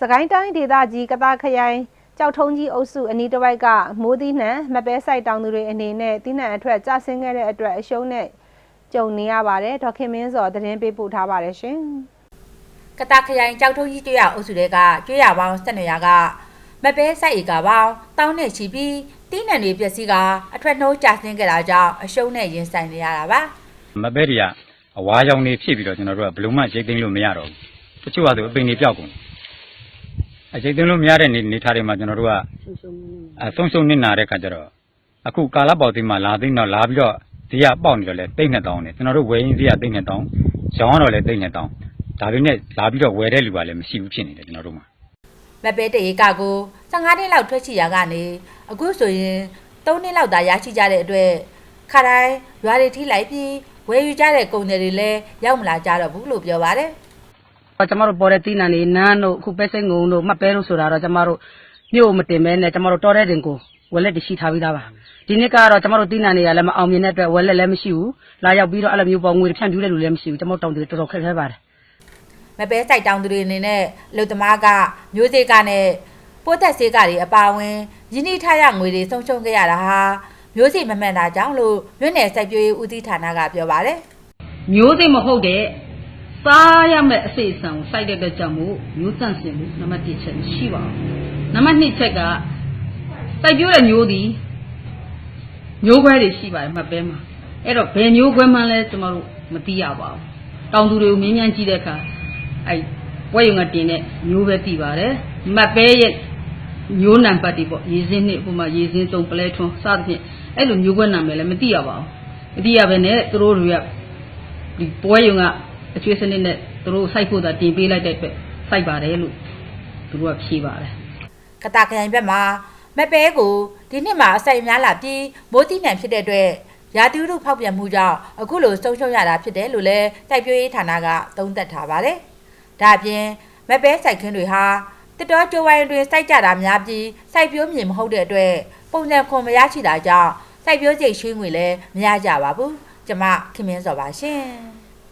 စကိုင်းတိုင်းဒေသကြီးကသာခရိုင်ကြောက်ထုံးကြီးအုပ်စုအနီးတစ်ဝိုက်ကမိုးသီးနှံမပဲဆိုင်တောင်သူတွေအနေနဲ့သီးနှံအထွက်ကျဆင်းခဲ့တဲ့အတွက်အရှုံးနဲ့ကြုံနေရပါတယ်ဒေါက်ခင်မင်းစောသတင်းပေးပို့ထားပါတယ်ရှင်ကတာခရိုင်ကြောက်ထုံးကြီးကျွေးရအုပ်စုတွေကကျွေးရပေါင်း12ရာကမပဲစိုက်ဧကပေါင်းတောင်းနဲ့ချီပြီးတီးနှံတွေပျက်စီးကအထွက်နှိုးကျဆင်းခဲ့တာကြောင့်အရှုံးနဲ့ရင်ဆိုင်နေရတာပါမပဲတွေကအဝါရောင်နေဖြစ်ပြီးတော့ကျွန်တော်တို့ကဘယ်လို့မှရိတ်သိမ်းလို့မရတော့ဘူးတချို့ကဆိုအပင်တွေပြောက်ကုန် အရိတ်သိမ်းလို့မရတဲ့နေနေထားတွေမှာကျွန်တော်တို့ကအဆုံးရှုံးနေတာတဲ့ခါကျတော့အခုကာလပေါက်သိမ်းမှာလာသိမ်းတော့လာပြီးတော့ဒီကပေါက်နေတော့လဲတိတ်နှစ်တောင်းနေကျွန်တော်တို့ဝယ်ရင်းစီကတိတ်နှစ်တောင်းရောင်းတော့လဲတိတ်နှစ်တောင်းဒါပေမဲ့လာပြီးတော့ဝယ်တဲ့လူကလည်းမရှိဘူးဖြစ်နေတယ်ကျွန်တော်တို့မှာမပဲတဧကကို15နှစ်လောက်ထွက်ချီရာကနေအခုဆိုရင်3နှစ်လောက်သာရရှိကြတဲ့အတွက်ခါတိုင်းရွာတွေထိလိုက်ပြီးဝယ်ယူကြတဲ့ကုန်တွေလည်းရောက်မလာကြတော့ဘူးလို့ပြောပါတယ် ကျမတို့ပေါ်တဲ့တီးနံနေနန်းတို့အခုပဲစိတ်ငုံတို့မှတ်ပဲတို့ဆိုတာတော့ကျမတို့မြို့မတင်မဲနဲ့ကျမတို့တော်တဲ့တင်ကိုဝက်လက်တရှိထားပြီးသားပါဒီနှစ်ကတော့ကျမတို့တီးနံတွေကလည်းမအောင်မြင်တဲ့အတွက်ဝက်လက်လည်းမရှိဘူးလာရောက်ပြီးတော့အဲ့လိုမျိုးပေါ်ငွေဖြန့်ပြူးတဲ့လူလည်းမရှိဘူးကျမတို့တောင်တွေတော်တော်ခက်ခဲပါတယ်မပဲစိုက်တောင်သူတွေအနေနဲ့လူသမားကမျိုးစေ့ကနဲ့ပိုးသက်စေးကတွေအပါအဝင်ယင်းနှိထားရငွေတွေဆုံးရှုံးခဲ့ရတာဟာမျိုးစေ့မမှန်တာကြောင့်လို့မြို့နယ်စိုက်ပျိုးရေးဦးစီးဌာနကပြောပါတယ်မျိုးစိမဟုတ်တဲ့ စားရမယ့်အစိအစံကိုစိုက်တဲ့အတွက်ကြောင့်မို့မျိုးတန့်စင်မှုနံပါတ်1ချက်မရှိပါဘူးနံပါတ်2ချက်ကစိုက်ပြိုးတဲ့မျိုးသည်မျိုးခွဲတွေရှိပါတယ်မှတ်ပဲမှာအဲ့တော့ဘယ်မျိုးခွဲမှန်းလဲကျမတို့မသိရပါဘူးတောင်သူတွေကိုမြင်းမြန်းကြည့်တဲ့အခါအဲ့ဝဲယုံကတင်တဲ့မျိုးပဲသိပါတယ်မှတ်ပဲရဲ့မျိုးနံပါတ်တွေပေါ့ရေစင်းနှစ်ဥပမာရေစင်းသုံးပလဲထွန်းစသဖြင့်အဲ့လိုမျိုးခွဲနာမည်လည်းမသိရပါဘူးမသိရဘဲနဲ့သူတို့တွေကဒီပွဲယုံက အကျွေးစနစ်နဲ့သူတို့စိုက်ဖို့သာတင်ပေးလိုက်တဲ့အတွက်စိုက်ပါတယ်လို့သူတို့ကဖြေပါတယ်ကတာခရိုင်ဘက်မှာမပဲကိုဒီနှစ်မှာအစိုက်များလာပြီးမိုးတိနှံဖြစ်တဲ့အတွက်ရာသီဥတုဖောက်ပြန်မှုကြောင့်အခုလိုဆုံးရှုံးရတာဖြစ်တယ်လို့လည်းစိုက်ပျိုးရေးဌာနကသုံးသပ်ထားပါတယ်။ဒါအပြင်မပဲစိုက်ခင်းတွေဟာတစ်တော်ကြိုးဝိုင်းတွင်စိုက်ကြတာများပြီးစိုက်ပျိုးမြေမဟုတ်တဲ့အတွက်ပုံစံခွန်မရရှိတာကြောင့်စိုက်ပျိုးစိတ်ရွှေငွေလည်းမရကြပါဘူး။ကျမခင်မင်းစောပါရှင်။